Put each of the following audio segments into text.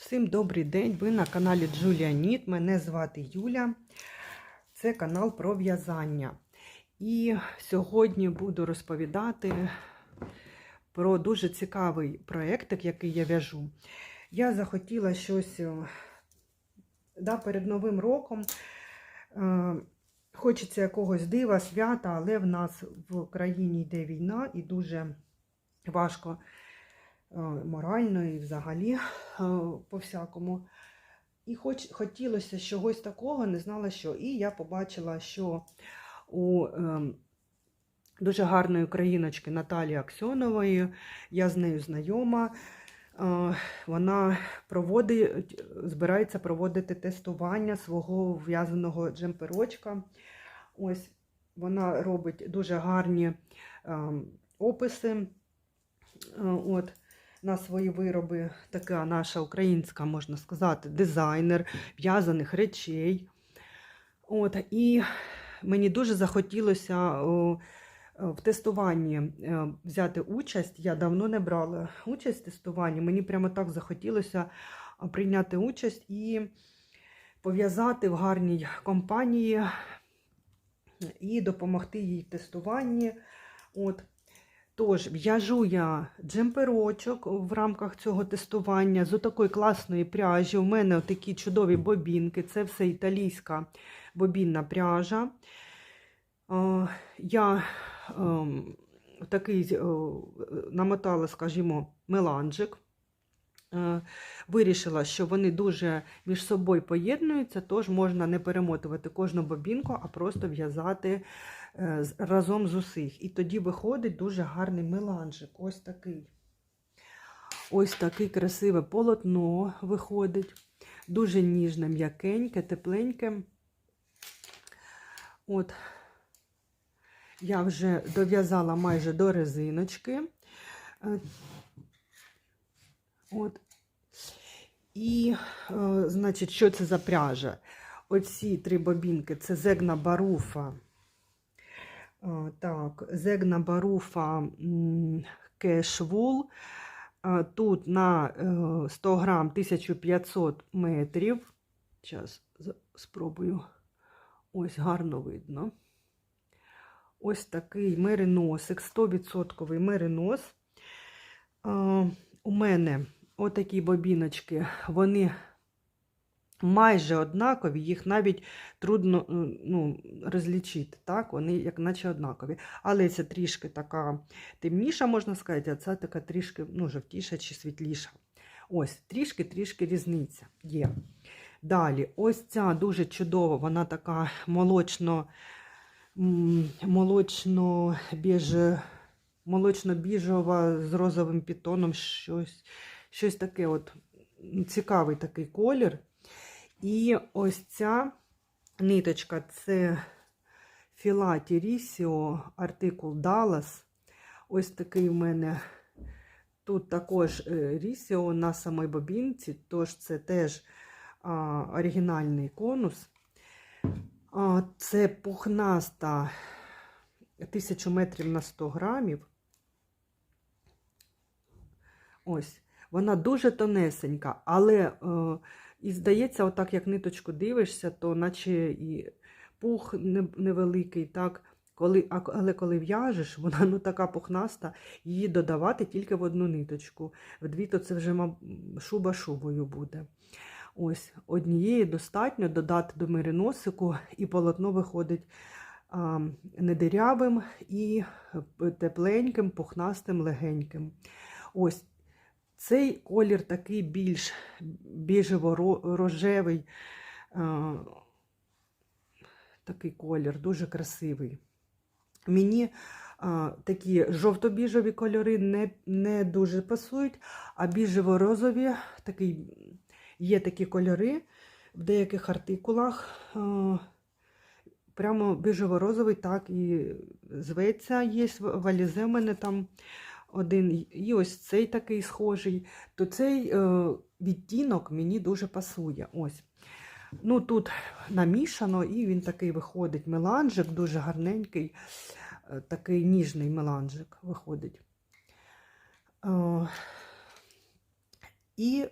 Всім добрий день! Ви на каналі Джулія Ніт. Мене звати Юля. Це канал про в'язання. І сьогодні буду розповідати про дуже цікавий проєктик, який я в'яжу. Я захотіла щось е, да, перед Новим роком. Е, Хочеться якогось дива, свята, але в нас в країні йде війна і дуже важко е, морально і взагалі по-всякому. І хоч, хотілося чогось такого, не знала що. І я побачила, що у е, дуже гарної україночки Наталії Аксьонової, я з нею знайома. е, Вона проводить, збирається проводити тестування свого в'язаного джемперочка. Ось вона робить дуже гарні е, описи. Е, От, на свої вироби, така наша українська, можна сказати, дизайнер в'язаних речей. От, і мені дуже захотілося о, в тестуванні е, взяти участь. Я давно не брала участь в тестуванні. Мені прямо так захотілося прийняти участь і пов'язати в гарній компанії і допомогти їй в тестуванні. От. Тож, в'яжу я джемперочок в рамках цього тестування з отакої класної пряжі. У мене такі чудові бобінки. Це все італійська бобінна пряжа. Е, Я ем, такий е, намотала, скажімо, меланжик. Е, Вирішила, що вони дуже між собою поєднуються, тож можна не перемотувати кожну бобінку, а просто в'язати е, разом з усіх. І тоді виходить дуже гарний меланжик. Ось такий. Ось таке красиве полотно виходить. Дуже ніжне, м'якеньке, тепленьке. От. Я вже дов'язала майже до резиночки. От. І, е, значить, що це за пряжа? Оці три бобінки це зегна баруфа. Е, Так, зегна баруфа кешвул. Е, Тут на е, 100 грам 1500 метрів. Зараз спробую. Ось гарно видно. Ось такий мериносик, 100% меринос. Е, У мене отакі бобіночки, вони майже однакові, їх навіть трудно ну, розлічити, так? Вони як наче однакові. Але це трішки така темніша, можна сказати, а це така трішки ну, жовтіша чи світліша. Ось, трішки-трішки різниця є. Далі, ось ця дуже чудова, вона така молочно, молочно біже, молочно-біжова з розовим пітоном, щось, щось таке от цікавий такий колір. І ось ця ниточка це Філаті Рісіо, артикул Dallas. Ось такий в мене тут також е, Рісіо на самій бобінці, тож це теж а, оригінальний конус. А, це пухнаста 1000 метрів на 100 грамів. Ось. Вона дуже тонесенька, але е, і здається, отак як ниточку дивишся, то наче і пух невеликий, так. Коли, але коли в'яжеш, вона ну така пухнаста, її додавати тільки в одну ниточку. В дві то це вже шуба шубою буде. Ось однієї достатньо додати до мериносику, і полотно виходить а, не дирявим і е, тепленьким, пухнастим, легеньким. Ось цей колір такий більш біжево-рожевий, такий колір, дуже красивий. Мені а, такі жовто-біжові кольори не, не дуже пасують, а біжево-розові, є такі кольори в деяких артикулах. А, прямо біжево-розовий, так і зветься, є валізе в мене там один, і ось цей такий схожий, то цей е, відтінок мені дуже пасує. Ось. Ну, тут намішано, і він такий виходить меланжик, дуже гарненький, е, такий ніжний меланжик виходить. Е, І,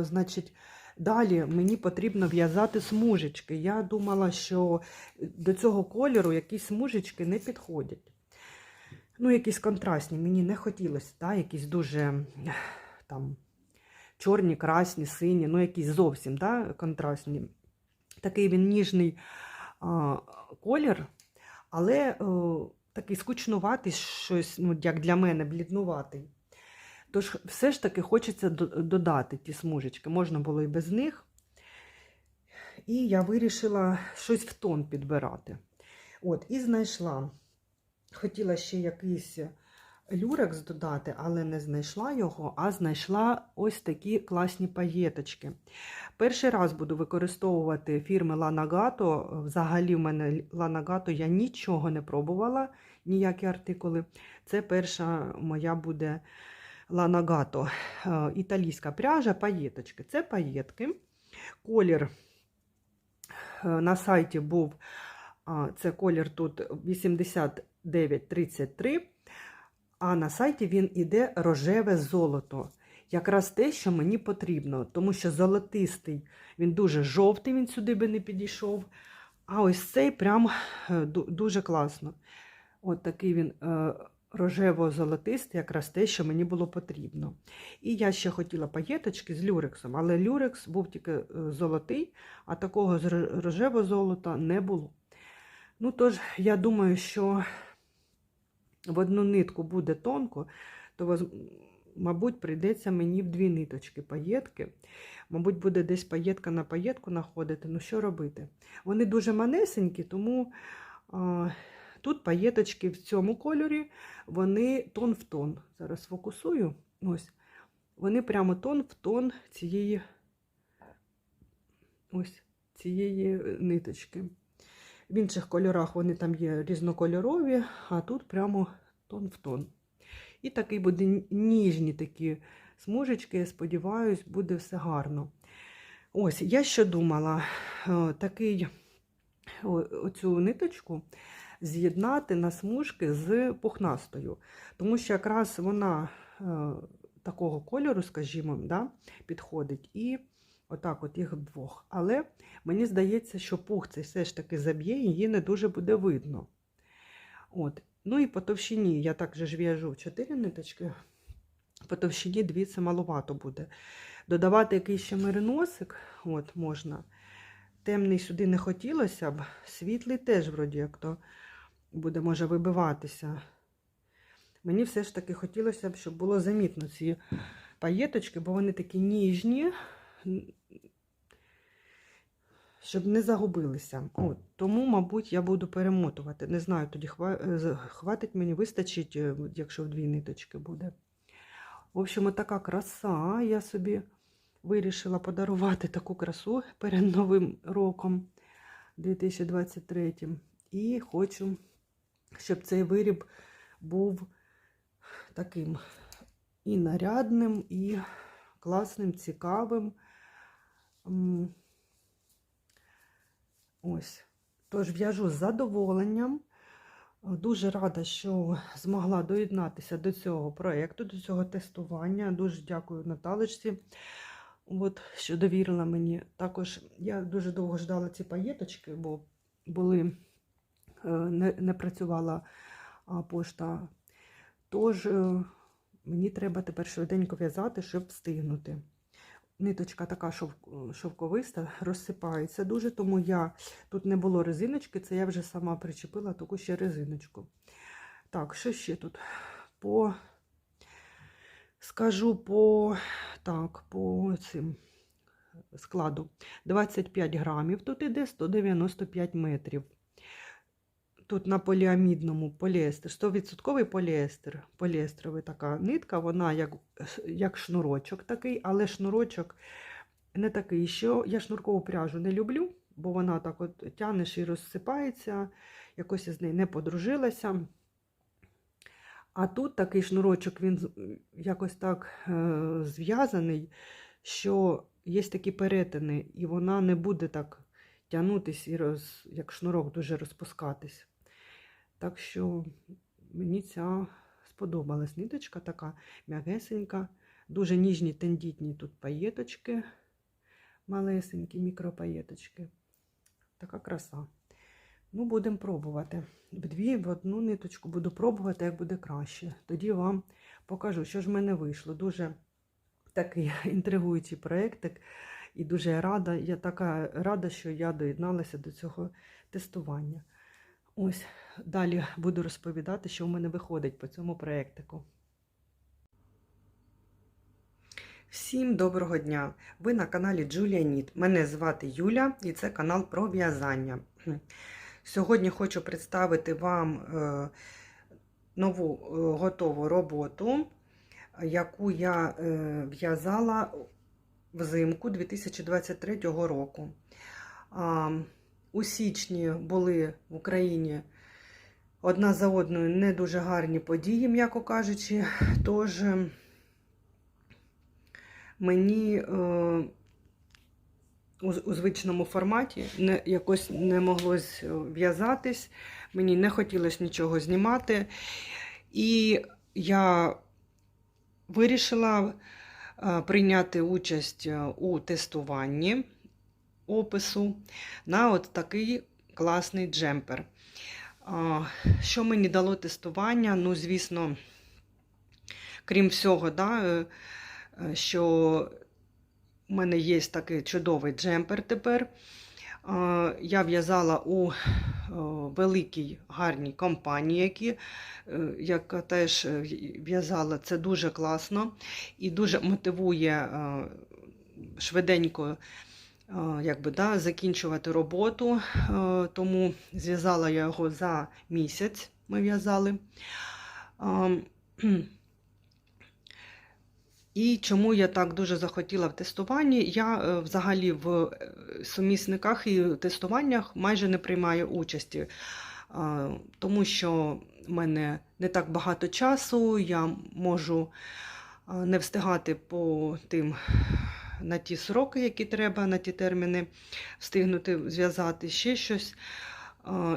значить, далі мені потрібно в'язати смужечки. Я думала, що до цього кольору якісь смужечки не підходять. Ну, якісь контрастні. Мені не хотілося, да, якісь дуже там чорні, красні, сині, ну якісь зовсім да, контрастні. Такий він ніжний а, колір, але о, такий скучнуватий, щось, ну, як для мене, бліднуватий. Тож все ж таки хочеться додати ті смужечки. Можна було і без них. І я вирішила щось в тон підбирати. От, і знайшла. Хотіла ще якийсь люрекс додати, але не знайшла його, а знайшла ось такі класні паєточки. Перший раз буду використовувати фірми Lanagato. Взагалі, в мене Lanagato я нічого не пробувала, ніякі артикули. Це перша моя буде Lanagato. Е, Італійська пряжа, паєточки. Це паєтки. Колір е, на сайті був це колір тут 8933, а на сайті він іде рожеве золото. Якраз те, що мені потрібно, тому що золотистий, він дуже жовтий, він сюди би не підійшов. А ось цей прям е, дуже класно. От такий він е, рожево-золотистий, якраз те, що мені було потрібно. І я ще хотіла паєточки з люрексом, але люрекс був тільки е, золотий, а такого з ро- рожево-золота не було. Ну, тож, я думаю, що в одну нитку буде тонко, то, мабуть, прийдеться мені в дві ниточки паєтки. Мабуть, буде десь паєтка на паєтку находити. Ну, що робити? Вони дуже манесенькі, тому а, тут паєточки в цьому кольорі, вони тон в тон. Зараз фокусую. Ось. Вони прямо тон в тон цієї, ось, цієї ниточки. В інших кольорах вони там є різнокольорові, а тут прямо тон в тон. І такий буде ніжні такі смужечки, я сподіваюсь, буде все гарно. Ось, я ще думала, е, такий, оцю ниточку з'єднати на смужки з пухнастою. Тому що якраз вона е, такого кольору, скажімо, да, підходить. І отак от їх вдвох. Але Мені здається, що пух цей все ж таки заб'є, її не дуже буде видно. От. Ну і по товщині я так же ж в'яжу 4 ниточки, по товщині 2 це маловато буде. Додавати якийсь ще мериносик от, можна. Темний сюди не хотілося б, світлий теж, вроді, як то буде, може, вибиватися. Мені все ж таки хотілося б, щоб було замітно ці паєточки, бо вони такі ніжні, щоб не загубилися. От, тому, мабуть, я буду перемотувати. Не знаю, тоді е, хватить мені, вистачить, е, якщо в дві ниточки буде. В общем, така краса. Я собі вирішила подарувати таку красу перед Новим роком 2023. І хочу, щоб цей виріб був таким і нарядним, і класним, цікавим. Ось. Тож в'яжу з задоволенням. Дуже рада, що змогла доєднатися до цього проєкту, до цього тестування. Дуже дякую Наталочці, от, що довірила мені. Також я дуже довго ждала ці паєточки, бо були, е, не, не працювала пошта. Тож е, мені треба тепер швиденько в'язати, щоб встигнути. Ниточка така шовковиста, розсипається дуже, тому я тут не було резиночки, це я вже сама причепила таку ще резиночку. Так, що ще тут? По скажу по так, по цим складу 25 грамів, тут іде 195 метрів. Тут на поліамідному поліестер, 100% поліестер, поліестерова така нитка, вона як, як шнурочок такий, але шнурочок не такий, що я шнуркову пряжу не люблю, бо вона так от тянеш і розсипається, якось я з нею не подружилася. А тут такий шнурочок, він якось так е, зв'язаний, що є такі перетини, і вона не буде так тягнутись і роз, як шнурок дуже розпускатись. Так що мені ця сподобалась ниточка така м'ягесенька, Дуже ніжні, тендітні тут паєточки, малесенькі мікропаєточки. Така краса. Ну, будемо пробувати. В дві в одну ниточку буду пробувати, як буде краще. Тоді вам покажу, що ж в мене вийшло. Дуже такий інтригуючий проєктик. І дуже рада. Я така рада, що я доєдналася до цього тестування. Ось далі буду розповідати, що в мене виходить по цьому проєктику. Всім доброго дня! Ви на каналі Джулія Ніт. Мене звати Юля і це канал про в'язання. Сьогодні хочу представити вам е, нову е, готову роботу, яку я е, в'язала взимку 2023 року. У січні були в Україні одна за одною не дуже гарні події, м'яко кажучи. Тож мені е, у, звичному форматі не, якось не могло в'язатись, мені не хотілося нічого знімати. І я вирішила е, прийняти участь у тестуванні опису на от такий класний джемпер. Що мені дало тестування? Ну, звісно, крім всього, да, що у мене є такий чудовий джемпер тепер. Я в'язала у великій гарній компанії, які, яка теж в'язала це дуже класно і дуже мотивує швиденько якби, да, закінчувати роботу, тому зв'язала я його за місяць. Ми в'язали. І чому я так дуже захотіла в тестуванні? Я е, взагалі в е, сумісниках і тестуваннях майже не приймаю участі, тому що в мене не так багато часу, я можу не встигати по тим на ті сроки, які треба, на ті терміни встигнути зв'язати ще щось.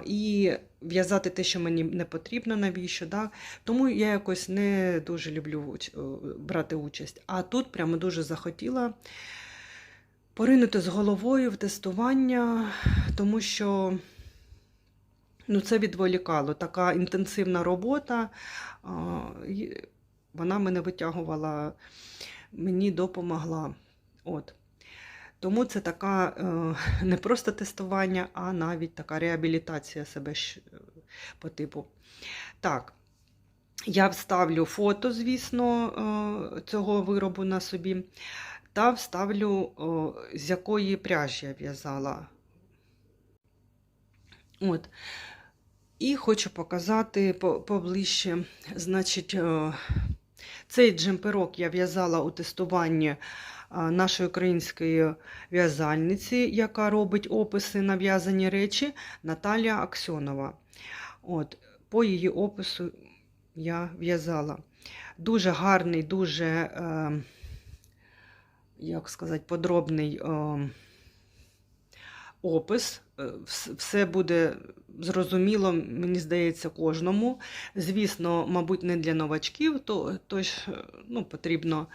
І в'язати те, що мені не потрібно, навіщо. Да? Тому я якось не дуже люблю брати участь. А тут прямо дуже захотіла поринути з головою в тестування, тому що ну, це відволікало. Така інтенсивна робота, вона мене витягувала, мені допомогла. От. Тому це така е, не просто тестування, а навіть така реабілітація себе по типу. Так, я вставлю фото, звісно, е, цього виробу на собі, та вставлю, з якої пряжі я в'язала. От. І хочу показати поближче, значить, е, цей джемперок я в'язала у тестуванні нашої української в'язальниці, яка робить описи на в'язані речі, Наталія Аксьонова. От, По її опису я в'язала. Дуже гарний, дуже, е, як сказати, подробний е, опис. Е, все буде зрозуміло, мені здається, кожному. Звісно, мабуть, не для новачків, то, тож ну, потрібно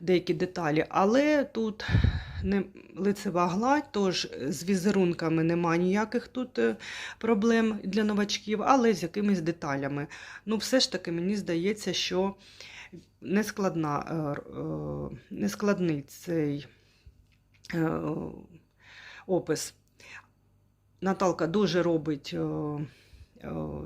деякі деталі, але тут не лицева гладь, тож з візерунками нема ніяких тут е, проблем для новачків, але з якимись деталями. Ну, все ж таки, мені здається, що нескладна, е, е, нескладний цей опис. Наталка дуже робить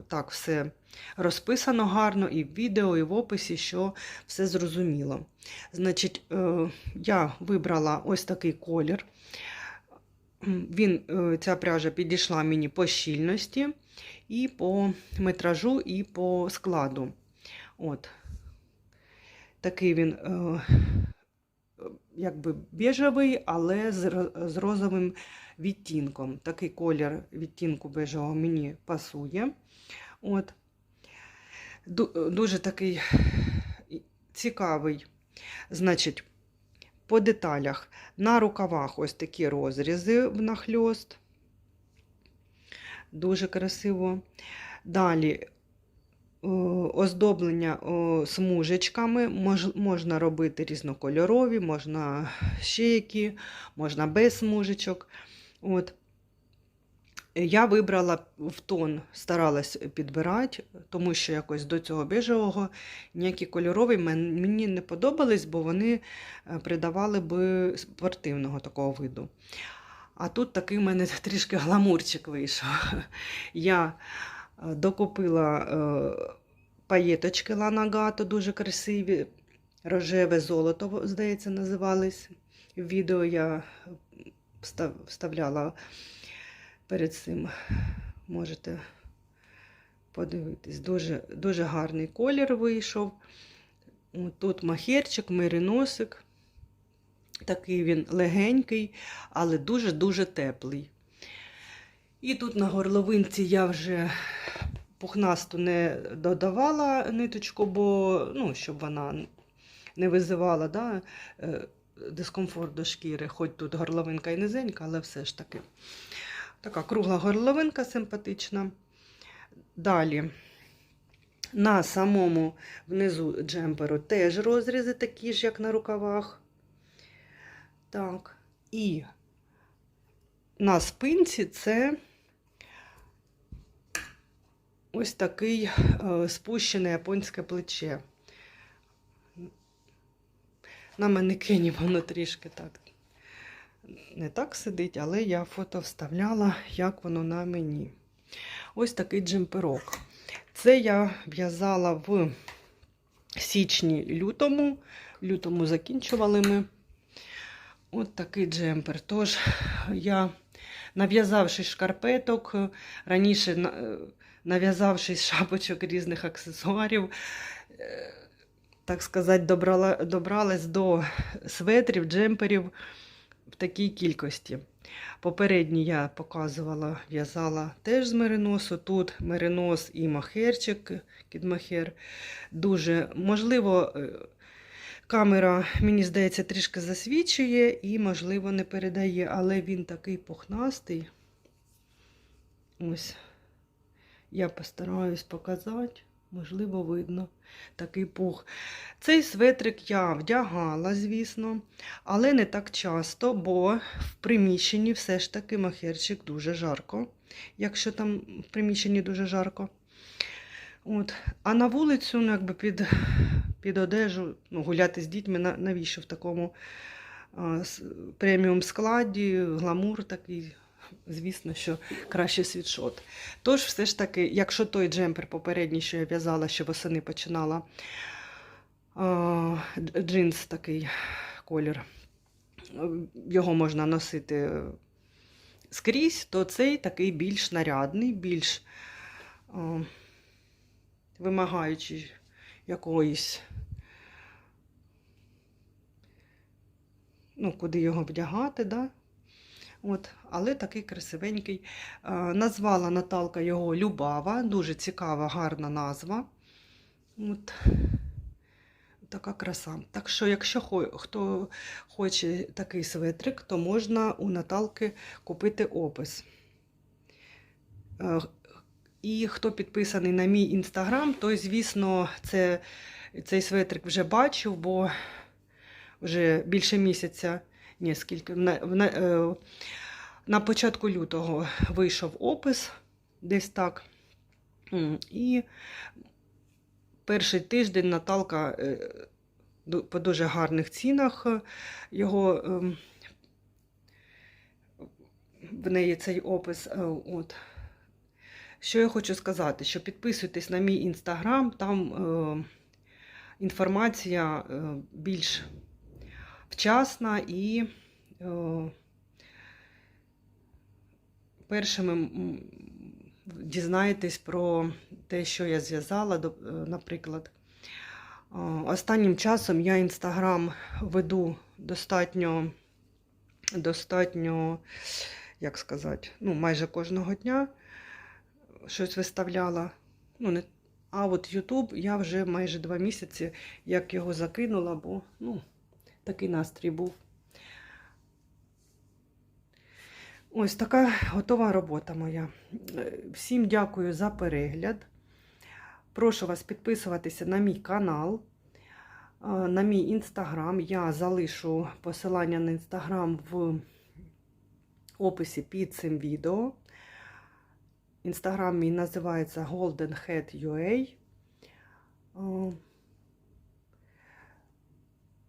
так все розписано гарно і в відео, і в описі, що все зрозуміло. Значить, е, я вибрала ось такий колір. Він, е, Ця пряжа підійшла мені по щільності, і по метражу, і по складу. От. Такий він, е, якби бежевий, але з розовим відтінком. Такий колір відтінку бежевого мені пасує. От. Дуже такий цікавий. Значить, по деталях. На рукавах ось такі розрізи в нахльост. Дуже красиво. Далі оздоблення смужечками. Можна робити різнокольорові, можна ще які, можна без смужечок. От. Я вибрала в тон, старалась підбирати, тому що якось до цього бежевого ніякі кольорові мені не подобались, бо вони е, придавали би спортивного такого виду. А тут такий в мене трішки гламурчик вийшов. Я е, докупила е, паєточки Ланагато, дуже красиві, рожеве золото, здається, називались. В відео я вставляла перед цим. Можете подивитись. Дуже, дуже гарний колір вийшов. Тут махерчик, мериносик. Такий він легенький, але дуже-дуже теплий. І тут на горловинці я вже пухнасту не додавала ниточку, бо ну, щоб вона не визивала да, е, дискомфорт до шкіри, хоч тут горловинка і низенька, але все ж таки. Така кругла горловинка симпатична. Далі на самому внизу джемперу теж розрізи такі ж, як на рукавах. Так. І на спинці це ось такий е, спущене японське плече. На манекені воно трішки так не так сидить, але я фото вставляла, як воно на мені. Ось такий джемперок. Це я в'язала в січні-лютому. Лютому закінчували ми. От такий джемпер. Тож я, нав'язавшись шкарпеток, раніше е, нав'язавшись шапочок різних аксесуарів, е, так сказати, добрала, добралась до светрів, джемперів в такій кількості. Попередні я показувала, в'язала теж з мериносу. Тут меринос і махерчик, кідмахер. Дуже можливо, е, камера, мені здається, трішки засвічує і, можливо, не передає, але він такий пухнастий. Ось. Я постараюсь показати. Можливо, видно такий пух. Цей светрик я вдягала, звісно, але не так часто, бо в приміщенні все ж таки махерчик дуже жарко, якщо там в приміщенні дуже жарко. От. А на вулицю, ну, якби під, під одежу, ну, гуляти з дітьми, навіщо в такому преміум складі, гламур такий. Звісно, що краще світшот. Тож, все ж таки, якщо той джемпер попередній, що я в'язала, що восени починала, джинс такий колір, його можна носити скрізь, то цей такий більш нарядний, більш а, вимагаючий якоїсь, ну, куди його вдягати, да? От, але такий красивенький. Е, назвала Наталка його Любава. Дуже цікава, гарна назва. От. Така краса. Так що, якщо хто хоче такий светрик, то можна у Наталки купити опис. Е, І хто підписаний на мій інстаграм, той, звісно, це, цей светрик вже бачив, бо вже більше місяця, ні, скільки, на, на, е, на початку лютого вийшов опис, десь так. І перший тиждень Наталка е, по дуже гарних цінах е, його ем, в неї цей опис. От. Що я хочу сказати, що підписуйтесь на мій інстаграм, там е, інформація е, більш вчасна і е, першими дізнаєтесь про те, що я зв'язала, е, наприклад. Е, Останнім часом я інстаграм веду достатньо, достатньо, як сказати, ну, майже кожного дня щось виставляла. Ну, не... А от Ютуб я вже майже два місяці, як його закинула, бо ну, такий настрій був. Ось така готова робота моя. Е, Всім дякую за перегляд. Прошу вас підписуватися на мій канал, е, на мій інстаграм. Я залишу посилання на інстаграм в описі під цим відео. Інстаграм мій називається goldenhead.ua.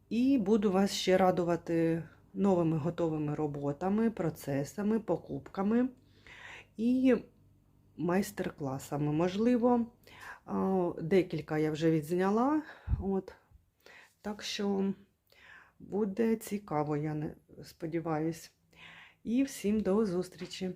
І буду вас ще радувати новими готовими роботами, процесами, покупками і майстер-класами. Можливо, декілька я вже відзняла. От. Так що буде цікаво, я не сподіваюсь. І всім до зустрічі!